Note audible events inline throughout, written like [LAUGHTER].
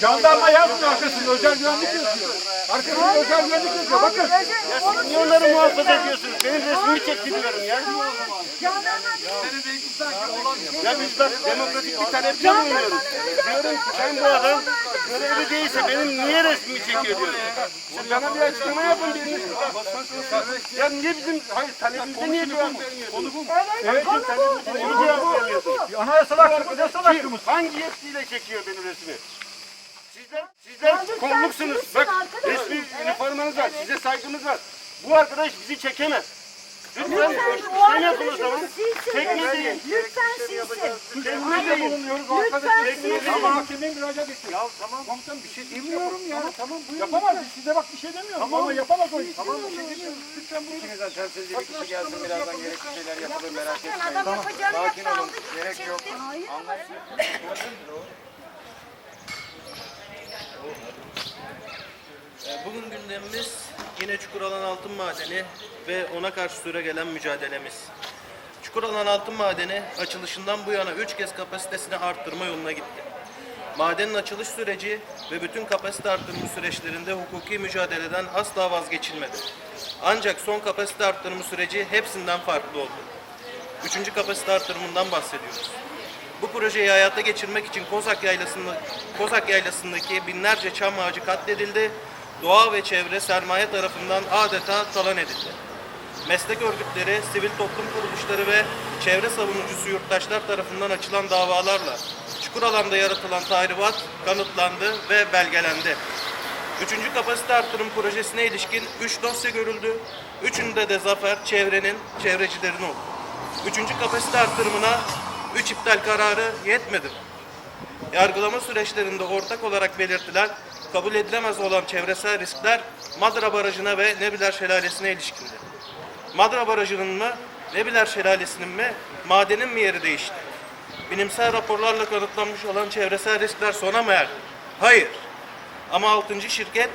Jandarma yazmıyor arkasında özel güvenlik yazıyor. Arkasında özel güvenlik yazıyor bakın. Niye onları muhafaza ediyorsunuz? Benim resmimi çekti diyorum ya. Ya biz bak demokratik bir talepte bulunuyoruz. Diyorum ki sen bu adam görevli değilse benim niye resmimi çekiyor diyorum. Siz bana bir açıklama yapın biriniz. Ya niye bizim, hayır talebimize niye cevap vermiyorsunuz? Evet, Bizim talebimize niye cevap vermiyorsunuz? anayasal hakkımız, yasal hakkımız. Hangi yetkiyle çekiyor benim resmi? Sizler, sizler kolluksunuz. Bak resmi üniformanız var. Size saygımız var. Bu arkadaş bizi çekemez. Lütfen şey yapın o zaman. Çekmeyin. Lütfen silsin. Kendimizde bulunuyoruz o arkadaş. Lütfen Ama silsin. mahkemeye müracaat ettik. Ya tamam komutanım bir şey demiyorum ya. Tamam buyurun. Yapamaz biz size bak bir şey demiyorum ama yapamaz o iş. Tamam bir şey demiyoruz. Lütfen buyurun. İçinizden temsilci bir kişi gelsin birazdan gerekli şeyler yapılır merak etmeyin. Yapacağını Sakin olun. Gerek yok. Hayır. [LAUGHS] Bugün gündemimiz yine Çukuralan Altın Madeni ve ona karşı süre gelen mücadelemiz. Çukuralan Altın Madeni açılışından bu yana 3 kez kapasitesini arttırma yoluna gitti. Madenin açılış süreci ve bütün kapasite arttırma süreçlerinde hukuki mücadeleden asla vazgeçilmedi. Ancak son kapasite arttırma süreci hepsinden farklı oldu. Üçüncü kapasite artırımından bahsediyoruz. Bu projeyi hayata geçirmek için Kozak Yaylası'nda, Kozak Yaylası'ndaki binlerce çam ağacı katledildi, doğa ve çevre sermaye tarafından adeta talan edildi. Meslek örgütleri, sivil toplum kuruluşları ve çevre savunucusu yurttaşlar tarafından açılan davalarla çukur alanda yaratılan tahribat kanıtlandı ve belgelendi. Üçüncü kapasite artırım projesine ilişkin 3 dosya görüldü. Üçünde de zafer çevrenin, çevrecilerin oldu. Üçüncü kapasite artırımına 3 iptal kararı yetmedi. Yargılama süreçlerinde ortak olarak belirtilen kabul edilemez olan çevresel riskler Madra Barajı'na ve Nebiler Şelalesi'ne ilişkindi. Madra Barajı'nın mı, Nebiler Şelalesi'nin mi, madenin mi yeri değişti? Bilimsel raporlarla kanıtlanmış olan çevresel riskler sona mı erdi? Hayır. Ama 6. şirket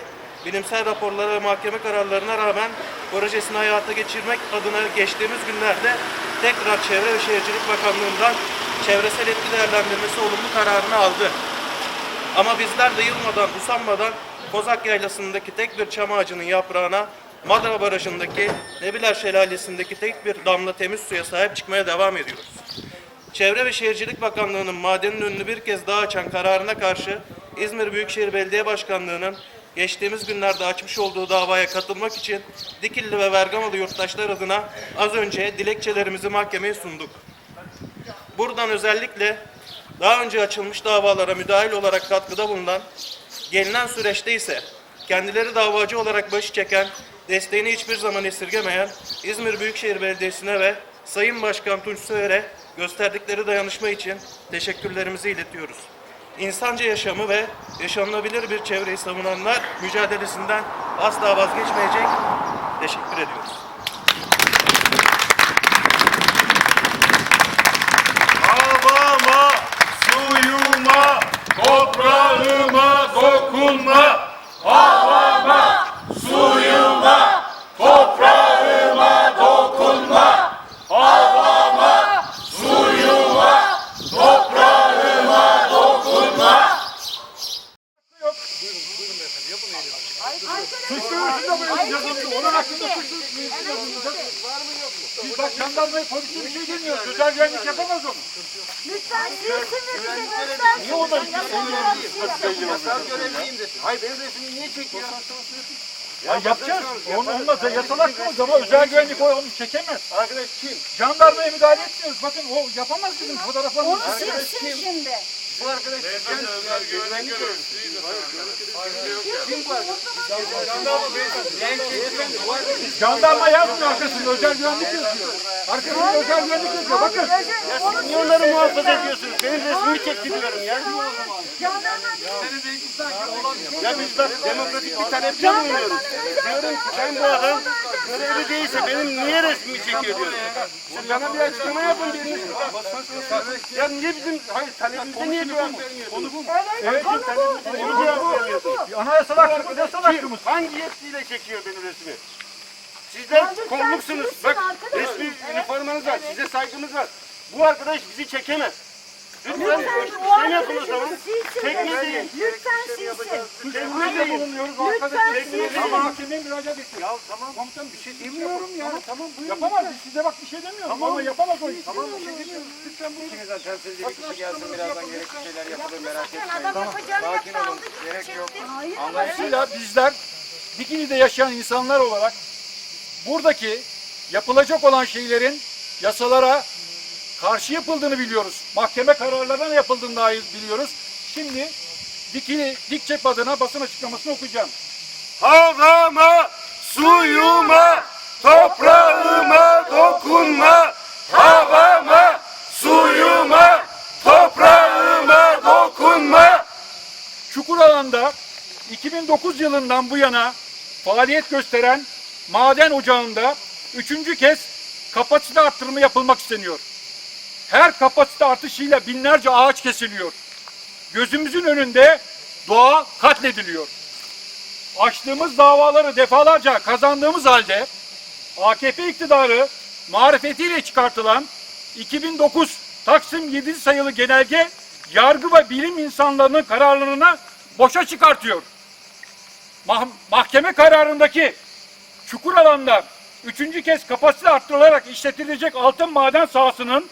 bilimsel raporlara ve mahkeme kararlarına rağmen projesini hayata geçirmek adına geçtiğimiz günlerde tekrar Çevre ve Şehircilik Bakanlığı'ndan çevresel etki değerlendirmesi olumlu kararını aldı. Ama bizler de yılmadan, usanmadan Kozak Yaylası'ndaki tek bir çam ağacının yaprağına, Madra Barajı'ndaki Nebiler Şelalesi'ndeki tek bir damla temiz suya sahip çıkmaya devam ediyoruz. Çevre ve Şehircilik Bakanlığı'nın madenin önünü bir kez daha açan kararına karşı İzmir Büyükşehir Belediye Başkanlığı'nın geçtiğimiz günlerde açmış olduğu davaya katılmak için Dikilli ve Vergamalı yurttaşlar adına az önce dilekçelerimizi mahkemeye sunduk. Buradan özellikle daha önce açılmış davalara müdahil olarak katkıda bulunan, gelinen süreçte ise kendileri davacı olarak başı çeken, desteğini hiçbir zaman esirgemeyen İzmir Büyükşehir Belediyesi'ne ve Sayın Başkan Tunç Soyer'e gösterdikleri dayanışma için teşekkürlerimizi iletiyoruz. İnsanca yaşamı ve yaşanılabilir bir çevreyi savunanlar mücadelesinden asla vazgeçmeyecek. Teşekkür ediyoruz. Havama, suyuma, toprağıma dokunma. Havama, suyuma, toprağıma dokunma. Havama, suyuma, toprağıma dokunma. Suç duyurusunda böyle yazıldı. Onun hakkında suç duyurusu yazılacak. Biz bak jandarmaya polise bir şey demiyoruz. Özel güvenlik yapamaz onu. Lütfen silsin ve bize göstersin. Niye o da Yasal görevliyim desin. Hayır benim resmimi niye çekiyor? Ya yapacağız. Onu olmaz. Yasal hakkımız ama özel güvenlik o onu çekemez. Arkadaş kim? Jandarmaya müdahale etmiyoruz. Bakın o yapamaz bizim Onu fotoğraflarımızı. silsin şimdi. Bu arkadaş sen güvenlik görevlisi. Kim bu arkadaş? Jandarma beyefendi. Jandarma yazmıyor arkasında. Özel güvenlik yazıyor. Arkasında özel güvenlik yazıyor. Bakın. Niye onları muhafaza ediyorsunuz? Benim resmimi çekti diyorum ya. Ya biz bak demokratik bir talepte bulunuyoruz. Diyorum ki sen bu adam görevli değilse benim niye resmimi çekiyor diyorum. Siz bana bir açıklama yapın biriniz. Ya niye bizim, hayır talebimize niye cevap vermiyorsunuz? Evet. Niye cevap vermiyorsunuz? Anayasal hakkımız, yasal hakkımız. Hangi yetkiyle çekiyor benim resmi? Sizler kolluksunuz. Bak resmi üniformanız var. Size saygımız var. Bu arkadaş bizi çekemez. Lütfen zaman? Tekne değil. Lütfen silsin. Tekniğinde bulunuyoruz Lütfen silsin. Ama hakemeye müracaat etsin. Ya tamam. Komutan bir şey demiyorum ya. Tamam buyurun. Yapamaz. Size bak bir şey demiyoruz. Tamam. Ama yapamaz o iş. Tamam bir şey demiyoruz. Lütfen buyurun. İçinizden temsilci bir kişi gelsin birazdan gerekli şeyler yapılır merak etmeyin. Yapacağını Sakin olun. Gerek yok. Dolayısıyla bizler Dikili'de yaşayan insanlar olarak buradaki yapılacak olan şeylerin yasalara karşı yapıldığını biliyoruz. Mahkeme kararlarına yapıldığını dair biliyoruz. Şimdi Dikili, Dikçep adına basın açıklamasını okuyacağım. Havama, suyuma, toprağıma dokunma. Havama, suyuma, toprağıma dokunma. Çukuralan'da 2009 yılından bu yana faaliyet gösteren maden ocağında üçüncü kez kapasite arttırımı yapılmak isteniyor. Her kapasite artışıyla binlerce ağaç kesiliyor. Gözümüzün önünde doğa katlediliyor. Açtığımız davaları defalarca kazandığımız halde AKP iktidarı marifetiyle çıkartılan 2009 Taksim 7 sayılı genelge yargı ve bilim insanlarının kararlarını boşa çıkartıyor. Mah- mahkeme kararındaki çukur alanda üçüncü kez kapasite arttırılarak işletilecek altın maden sahasının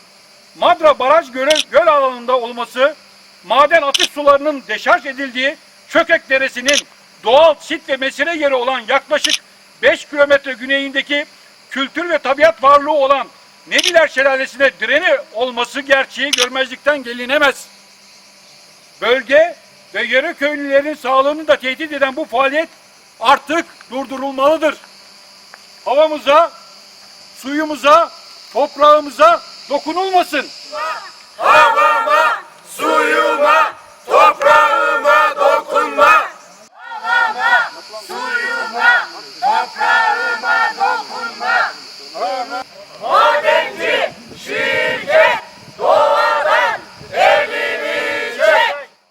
Madra Baraj Gölü göl alanında olması, maden atık sularının deşarj edildiği Çökek Deresi'nin doğal sit ve mesire yeri olan yaklaşık 5 kilometre güneyindeki kültür ve tabiat varlığı olan Nebiler Şelalesi'ne direni olması gerçeği görmezlikten gelinemez. Bölge ve yöre köylülerin sağlığını da tehdit eden bu faaliyet artık durdurulmalıdır. Havamıza, suyumuza, toprağımıza dokunulmasın. Havama, suyuma,